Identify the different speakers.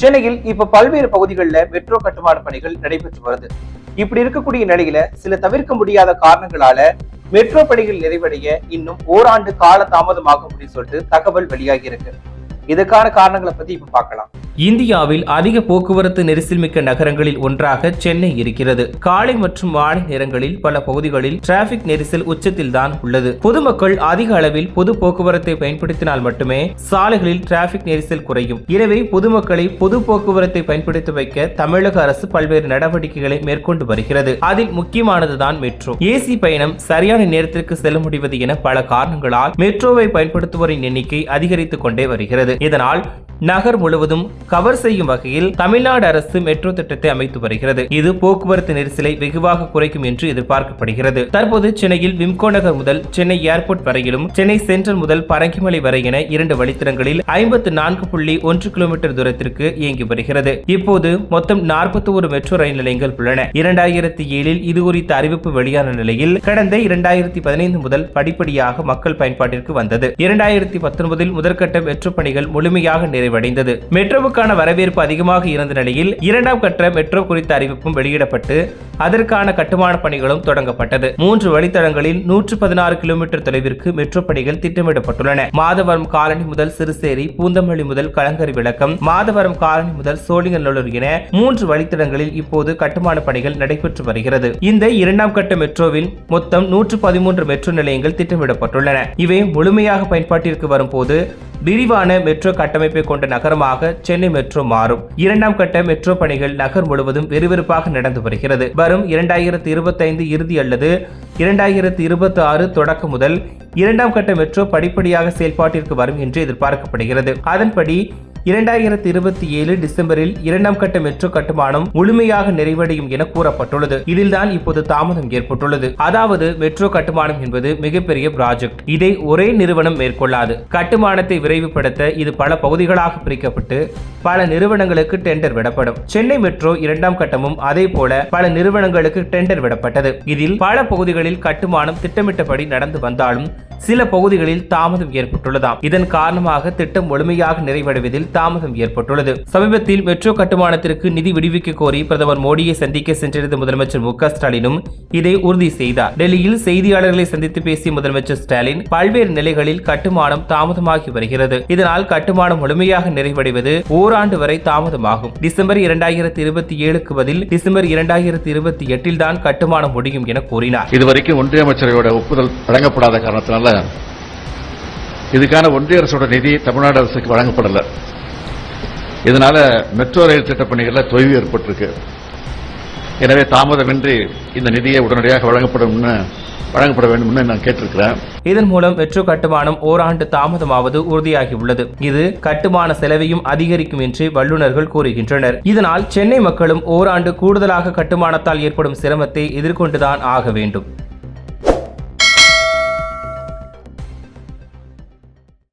Speaker 1: சென்னையில் இப்ப பல்வேறு பகுதிகளில் மெட்ரோ கட்டுமான பணிகள் நடைபெற்று வருது. இப்படி இருக்கக்கூடிய நிலையில சில தவிர்க்க முடியாத காரணங்களால மெட்ரோ பணிகள் நிறைவடைய இன்னும் ஓராண்டு கால தாமதமாகும் அப்படின்னு சொல்லிட்டு தகவல் வெளியாகி இருக்கு. இதுக்கான காரணங்களை பத்தி இப்ப பார்க்கலாம்.
Speaker 2: இந்தியாவில் அதிக போக்குவரத்து நெரிசல் மிக்க நகரங்களில் ஒன்றாக சென்னை இருக்கிறது. காலை மற்றும் மாலை நேரங்களில் பல பகுதிகளில் டிராபிக் நெரிசல் உச்சத்தில் தான் உள்ளது. பொதுமக்கள் அதிக அளவில் பொது போக்குவரத்தை பயன்படுத்தினால் மட்டுமே சாலைகளில் டிராபிக் நெரிசல் குறையும். எனவே பொதுமக்களை பொது போக்குவரத்தை பயன்படுத்தி வைக்க தமிழக அரசு பல்வேறு நடவடிக்கைகளை மேற்கொண்டு வருகிறது. அதில் முக்கியமானதுதான் மெட்ரோ. ஏசி பயணம் சரியான நேரத்திற்கு செல்ல முடிவது என பல காரணங்களால் மெட்ரோவை பயன்படுத்துவோரின் எண்ணிக்கை அதிகரித்துக் கொண்டே வருகிறது. இதனால் நகர் முழுவதும் கவர் செய்யும் வகையில் தமிழ்நாடு அரசு மெட்ரோ திட்டத்தை அமைத்து வருகிறது. இது போக்குவரத்து நெரிசலை வெகுவாக குறைக்கும் என்று எதிர்பார்க்கப்படுகிறது. தற்போது சென்னையில் விம்கோ நகர் முதல் சென்னை ஏர்போர்ட் வரையிலும் சென்னை சென்ட்ரல் முதல் பரங்கிமலை வரை என இரண்டு வழித்தடங்களில் ஐம்பத்து நான்கு புள்ளி ஒன்று கிலோமீட்டர் தூரத்திற்கு இயங்கி வருகிறது. இப்போது மொத்தம் நாற்பத்தி ஒரு மெட்ரோ ரயில் நிலையங்கள் உள்ளன. இரண்டாயிரத்தி ஏழில் இது குறித்த அறிவிப்பு வெளியான நிலையில் கடந்த இரண்டாயிரத்தி பதினைந்து முதல் படிப்படியாக மக்கள் பயன்பாட்டிற்கு வந்தது. இரண்டாயிரத்தி பத்தொன்பதில் முதற்கட்ட மெட்ரோ பணிகள் முழுமையாக நிறைவடைந்தது மெட்ரோவுக்கான வரவேற்பு அதிகமாக இருந்த நிலையில் இரண்டாம் கட்ட மெட்ரோ குறித்த அறிவிப்பும் வெளியிடப்பட்டு அதற்கான கட்டுமான பணிகளும் தொடங்கப்பட்டது. மூன்று வழித்தடங்களில் நூற்று பதினாறு கிலோமீட்டர் தொலைவிற்கு மெட்ரோ பணிகள் திட்டமிடப்பட்டுள்ளன. மாதவரம் காலனி முதல் சிறுசேரி பூந்தமல்லி முதல் கலங்கரி விளக்கம் மாதவரம் காலனி முதல் சோழிங்கநல்லூர் என மூன்று வழித்தடங்களில் இப்போது கட்டுமான பணிகள் நடைபெற்று வருகிறது. இந்த இரண்டாம் கட்ட மெட்ரோவில் மொத்தம் நூற்று பதிமூன்று மெட்ரோ நிலையங்கள் திட்டமிடப்பட்டுள்ளன. இவை முழுமையாக பயன்பாட்டிற்கு வரும்போது விரிவான மெட்ரோ கட்டமைப்பை கொண்ட நகரமாக சென்னை மெட்ரோ மாறும். இரண்டாம் கட்ட மெட்ரோ பணிகள் நகர் முழுவதும் விறுவிறுப்பாக நடந்து வருகிறது. வரும் இரண்டாயிரத்தி இருபத்தைந்து இறுதி அல்லது இரண்டாயிரத்தி இருபத்தி ஆறு தொடக்கம் முதல் இரண்டாம் கட்ட மெட்ரோ படிப்படியாக செயல்பாட்டிற்கு வரும் என்று எதிர்பார்க்கப்படுகிறது. அதன்படி இரண்டாயிரத்தி இருபத்தி ஏழு டிசம்பரில் இரண்டாம் கட்ட மெட்ரோ கட்டுமானம் முழுமையாக நிறைவடையும் என கூறப்பட்டுள்ளது. இதில்தான் இப்போது தாமதம் ஏற்பட்டுள்ளது. அதாவது மெட்ரோ கட்டுமானம் என்பது மிகப்பெரிய ப்ராஜெக்ட். இதை ஒரே நிறுவனம் மேற்கொள்ளாது. கட்டுமானத்தை விரைவுபடுத்த இது பல பகுதிகளாக பிரிக்கப்பட்டு பல நிறுவனங்களுக்கு டெண்டர் விடப்படும். சென்னை மெட்ரோ இரண்டாம் கட்டமும் அதே போல பல நிறுவனங்களுக்கு டெண்டர் விடப்பட்டது. இதில் பல பகுதிகளில் கட்டுமானம் திட்டமிட்டபடி நடந்து வந்தாலும் சில பகுதிகளில் தாமதம் ஏற்பட்டுள்ளதாம். இதன் காரணமாக திட்டம் முழுமையாக நிறைவடைவதில் தாமதம் ஏற்பட்டுள்ளது. சமீபத்தில் மெட்ரோ கட்டுமானத்திற்கு நிதி விடுவிக்க கோரி பிரதமர் மோடியை சந்திக்க சென்றிருந்த முதலமைச்சர் மு ஸ்டாலினும் இதை உறுதி செய்தார். டெல்லியில் செய்தியாளர்களை சந்தித்து பேசிய முதலமைச்சர் ஸ்டாலின் பல்வேறு நிலைகளில் கட்டுமானம் தாமதமாகி வருகிறது. இதனால் கட்டுமானம் முழுமையாக நிறைவடைவது ஓராண்டு வரை தாமதமாகும். டிசம்பர் இரண்டாயிரத்தி இருபத்தி ஏழுக்கு பதில் டிசம்பர் இரண்டாயிரத்தி இருபத்தி எட்டில் தான் கட்டுமானம் முடியும் என கூறினார்.
Speaker 3: இதுவரைக்கும் ஒன்றிய அமைச்சரையோட ஒப்புதல் வழங்கப்படாத காரணத்தினால இதுக்கான ஒன்றிய அரசோட நிதி தமிழ்நாடு அரசுக்கு வழங்கப்படல. இதனால மெட்ரோ ரயில் திட்டப் பணிகளில் தொய்வு ஏற்பட்டிருக்கு. எனவே தாமதமின்றி இந்த நிதியை உடனடியாக வழங்கப்படும்னு வழங்கப்பட வேண்டும்னு நான் கேட்டிருக்கிறேன்.
Speaker 2: இதன் மூலம் மெட்ரோ கட்டுமானம் ஓராண்டு தாமதமாவது உறுதியாகியுள்ளது. இது கட்டுமான செலவையும் அதிகரிக்கும் என்று வல்லுநர்கள் கூறுகின்றனர். இதனால் சென்னை மக்களும் ஓராண்டு கூடுதலாக கட்டுமானத்தால் ஏற்படும் சிரமத்தை எதிர்கொண்டுதான் ஆக வேண்டும்.